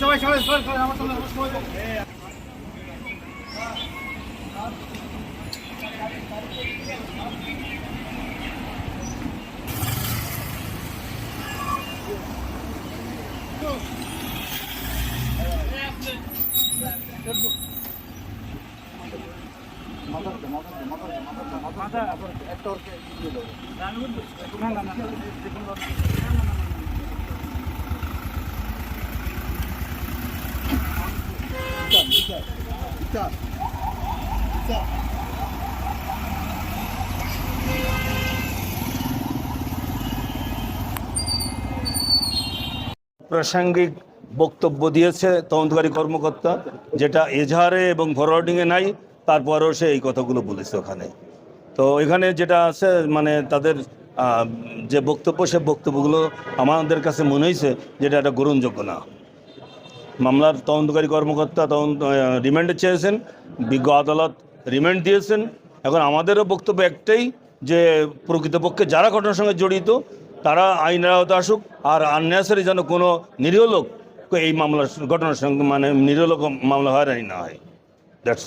সবাই সবাই সবাই আমার সামনে আমার সবাই প্রাসঙ্গিক বক্তব্য দিয়েছে তদন্তকারী কর্মকর্তা, যেটা এজাহারে এবং ফরওয়ার্ডিংয়ে নাই, তারপরেও সে এই কথাগুলো বলেছে ওখানে। তো এখানে যেটা আছে মানে তাদের যে বক্তব্য, সে বক্তব্যগুলো আমাদের কাছে মনে হয়েছে যেটা একটা গ্রহণযোগ্য না। মামলার তদন্তকারী কর্মকর্তা তদন্ত রিমান্ডে চেয়েছেন, বিজ্ঞ আদালত রিমান্ড দিয়েছেন। এখন আমাদেরও বক্তব্য একটাই যে প্রকৃতপক্ষে যারা ঘটনার সঙ্গে জড়িত তারা আইনের আওতা আসুক, আর আন্যাসারি যেন কোনো নিরীহ লোক এই মামলার ঘটনার সঙ্গে মানে নিরীহ লোক মামলা হয় না হয়। দ্যাটস